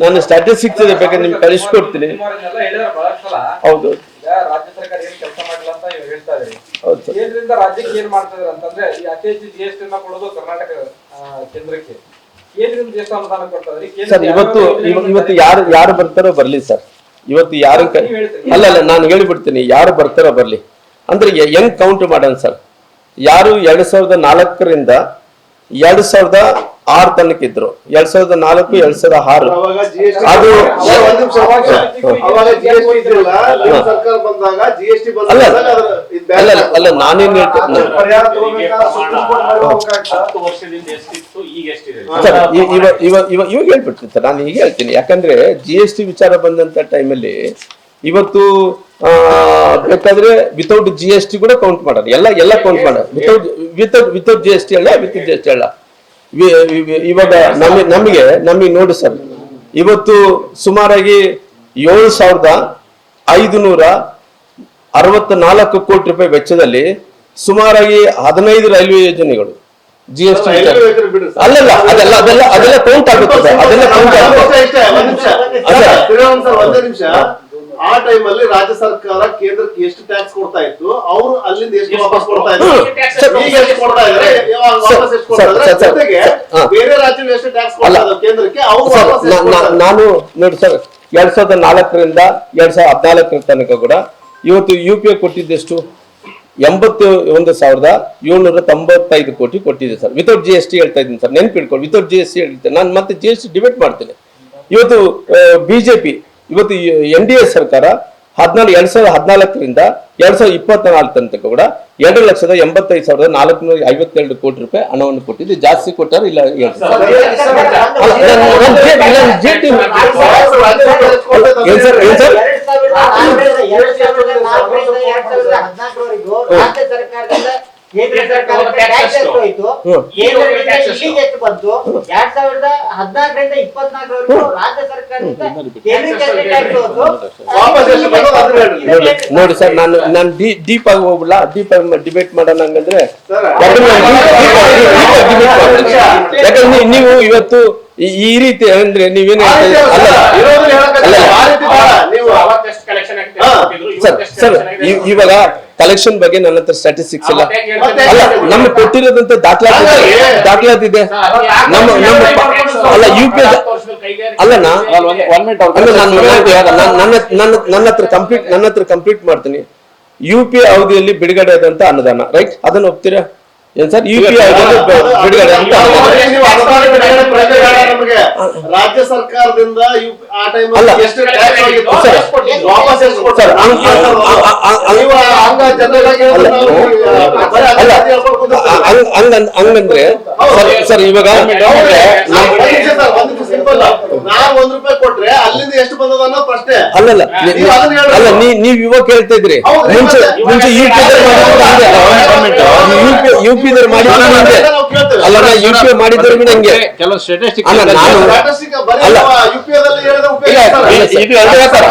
ನಾನು ಸ್ಟ್ಯಾಟಿಸ್ಟಿಕ್ಸ್ ಇದೆ ಬೇಕಾದ್ರೆ ನಿಮ್ಗೆ ಕಳಿಸ್ಕೊಡ್ತೀನಿ. ಹೌದು. ರಾಜ್ಯ ಸರ್ಕಾರ ಏನ್ ಕೆಲಸ ಮಾಡಿಲ್ಲ ಅಂತ ಹೇಳ್ತಾ ಇದ್ರಿ ಹೌದು. ಸರ್ ಕೇಂದ್ರದಿಂದ ರಾಜ್ಯಕ್ಕೆ ಏನ್ ಮಾಡ್ತಾ ಇದಾರೆ ಅಂತಂದ್ರೆ ಈ ಅತಿ ಹೆಚ್ಚು ಜಿ ಎಸ್ ಟಿ ಕೊಡೋದು ಕರ್ನಾಟಕ ಕೇಂದ್ರಕ್ಕೆ. ಕೇಂದ್ರದಿಂದ ಎಷ್ಟು ಅನುದಾನ ಕೊಡ್ತಾ ಇದ್ರಿ ಸರ್ ಇವತ್ತು ಇವತ್ತು ಯಾರು ಯಾರು ಬರ್ತಾರೋ ಬರ್ಲಿ ಸರ್. ಇವತ್ತು ಯಾರು ಅಲ್ಲ ಅಲ್ಲ ನಾನು ಹೇಳಿಬಿಡ್ತೀನಿ. ಯಾರು ಬರ್ತಾರೋ ಬರ್ಲಿ. ಅಂದ್ರೆ ಹೆಂಗ್ ಕೌಂಟ್ ಮಾಡೋಣ ಸರ್? ಯಾರು ಎರಡ್ ಸಾವಿರದ ನಾಲ್ಕರಿಂದ ಎರಡ್ ಸಾವಿರದ ಆರು ತನಕ ಇದ್ರು. ಎರಡ್ ಸಾವಿರದ ನಾಲ್ಕು ಎರಡ್ ಸಾವಿರದ ಆರು. ಅದು- ಅಲ್ಲ ಅಲ್ಲ ನಾನೇನ್ ಇವಾಗ ಹೇಳ್ಬಿಡ್ತೀನಿ ಸರ್ ನಾನು ಈಗ ಹೇಳ್ತೀನಿ. ಯಾಕಂದ್ರೆ ಜಿ ಎಸ್ ಟಿ ವಿಚಾರ ಬಂದಂತ ಟೈಮಲ್ಲಿ ಇವತ್ತು ಬೇಕಾದ್ರೆ ವಿತೌಟ್ ಜಿ ಎಸ್ ಟಿ ಕೂಡ ಕೌಂಟ್ ಮಾಡೋದು ಎಲ್ಲ ಎಲ್ಲ ಕೌಂಟ್ ಮಾಡೋದು without without without G S T ಅಲ್ಲ ವಿತ್ ಜಿ ಎಸ್ ಟಿ ಅಲ್ಲ. ಇವಾಗ ನಮಗೆ ನಮಗೆ ನಮಗೆ ನೋಡಿ ಸರ್ ಇವತ್ತು ಸುಮಾರಾಗಿ ಏಳು ಸಾವಿರದ ಐದುನೂರ ಅರವತ್ತ ನಾಲ್ಕು ಕೋಟಿ ರೂಪಾಯಿ ವೆಚ್ಚದಲ್ಲಿ ಸುಮಾರಾಗಿ ಹದಿನೈದು ರೈಲ್ವೆ ಯೋಜನೆಗಳು ಜಿ ಎಸ್ ಟಿ. ಅಲ್ಲಲ್ಲ ಅದೆಲ್ಲ ಅದೆಲ್ಲ ಅದೆಲ್ಲ ಕೌಂಟ್ ಆಗುತ್ತೆ ಅದೆಲ್ಲ ಕೌಂಟ್ ಆಗುತ್ತೆ ಆ ಟೈಮ್ ಅಲ್ಲಿ ರಾಜ್ಯ ಸರ್ಕಾರ ಕೇಂದ್ರಕ್ಕೆ ಎಷ್ಟು ಟ್ಯಾಕ್ಸ್ ಕೊಡ್ತಾ ಇತ್ತು ಅವರು ಅಲ್ಲಿಂದ ಎಷ್ಟು ವಾಪಸ್ ಕೊಡ್ತಾ ಇದ್ರು. ಈಗ ಎಷ್ಟು ಕೊಡ್ತಾ ಇದಾರೆ ವಾಪಸ್ ಎಷ್ಟು ಕೊಡ್ತಾ ಇದಾರೆ ಜೊತೆಗೆ ಬೇರೆ ರಾಜ್ಯಗಳು ಎಷ್ಟು ಟ್ಯಾಕ್ಸ್ ಕೊಡ್ತಾ. ಕೇಂದ್ರಕ್ಕೆ ಅವ್ರು? ನಾನು ನೋಡಿ ಸರ್ ಎರಡ್ ಸಾವಿರದ ನಾಲ್ಕರಿಂದ ಎರಡ್ ಸಾವಿರದ ಹದಿನಾಲ್ಕರ ತನಕ ಕೂಡ ಇವತ್ತು ಯು ಪಿ ಐ ಕೊಟ್ಟಿದ್ದೆಷ್ಟು? ಎಂಬತ್ತು ಒಂದು ಸಾವಿರದ ಏಳ್ನೂರ ತೊಂಬತ್ತೈದು ಕೋಟಿ ಕೊಟ್ಟಿದೆ sir. Without G S T ಹೇಳ್ತಾ ಇದ್ದೀನಿ ಸರ್ ನೆನ್ಪಿಡ್ಕೊಂಡು ವಿತೌಟ್ ಜಿ ಎಸ್ ಟಿ ಹೇಳ್ತೇನೆ ನಾನು ಮತ್ತೆ ಜಿ ಎಸ್ ಟಿ ಡಿಬೇಟ್ ಮಾಡ್ತೇನೆ. ಇವತ್ತು ಬಿಜೆಪಿ ಇವತ್ತು ಎನ್ ಡಿ ಎ ಸರ್ಕಾರ ಹದಿನಾಲ್ಕು ಎರಡ್ ಸಾವಿರದ ಹದಿನಾಲ್ಕರಿಂದ ಎರಡ್ ಸಾವಿರದ ಇಪ್ಪತ್ನಾಲ್ಕು ತನಕ ಕೂಡ ಎರಡು ಲಕ್ಷದ ಎಂಬತ್ತೈದು ಸಾವಿರದ ನಾಲ್ಕುನೂರ ಐವತ್ತೆರಡು ಕೋಟಿ ರೂಪಾಯಿ ಹಣವನ್ನು ಕೊಟ್ಟಿದ್ದು ಜಾಸ್ತಿ ಕೊಟ್ಟಾರ ಇಲ್ಲ ಸರ್ಕಾರ- ರಾಜ್ಯ ಸರ್ಕಾರ ಬಂತು? ಎರಡ್ ಸಾವಿರದ ಹದಿನಾಲ್ಕರಿಂದ ಇಪ್ಪತ್ನಾಲ್ಕರವರೆಗೂ ರಾಜ್ಯ ಸರ್ಕಾರದಿಂದ. ನೋಡಿ ಸರ್ ನಾನು ನಾನು ಡೀ ಡೀಪ್ ಆಗಿ ಹೋಗ್ಬಿಡಲ್ಲ ಡೀಪ್ ಆಗಿ ಡಿಬೇಟ್ ಮಾಡೋಣ ಹಂಗಂದ್ರೆ. ಸರ್, ಯಾಕಂದ್ರೆ ನೀವು ಇವತ್ತು ಈ- ರೀತಿ ಅಂದ್ರೆ ನೀವೇನು ಸರ್, ಇವಾಗ ಕಲೆಕ್ಷನ್ ಬಗ್ಗೆ ನನ್ನ ಹತ್ರ ಸ್ಟಾಟಿಸ್ಟಿಕ್ಸ್ ಇಲ್ಲ ಅಲ್ಲ. ನಮ್ಗೆ ಕೊಟ್ಟಿರೋದಂತ ದಾಖಲಾತಿ ದಾಖಲಾತಿ ಇದೆ ನಮ್ಮ ನಮ್ಮ ಅಲ್ಲ ಯು ಪಿ ಅಲ್ಲ ನಾನು ನನ್ನ ನನ್ನ ನನ್ನ ಹತ್ರ ಕಂಪ್ಲೀಟ್ ನನ್ನ ಹತ್ರ ಕಂಪ್ಲೀಟ್ ಮಾಡ್ತೀನಿ ಯು ಪಿ ಅವಧಿಯಲ್ಲಿ ಬಿಡುಗಡೆ ಆದಂತ ಅನುದಾನ ರೈಟ್ ಅದನ್ನ ಒಪ್ತೀರಾ ಏನ್ ಸರ್ ಯು ಪಿ ಬಿಡುಗಡೆ ಅಂತ. ರಾಜ್ಯ ಸರ್ಕಾರದಿಂದ ಆ ಟೈಮ್ ಹಂಗಂದ್ರೆ ಸರ್ ಸರ್ ಇವಾಗ ಅಲ್ಲಲ್ಲ. ಅಲ್ಲ ನೀ ನೀವ್ ಇವಾಗ ಕೇಳ್ತಾ ಇದ್ರಿ. ಮುಂಚೆ ಮುಂಚೆ ಯು ಪಿ ಯು ಪಿ ಮಾಡಿದ್ರು ಹಂಗೆ ಅಲ್ಲ ಯು ಪಿ ಮಾಡಿದ್ರು ನಂಗೆ ಕೆಲವು ಅಲ್ಲ, ನಾನು- ಅಲ್ಲ. ಇದು. ಅಲ್ಲ, ಸರ್,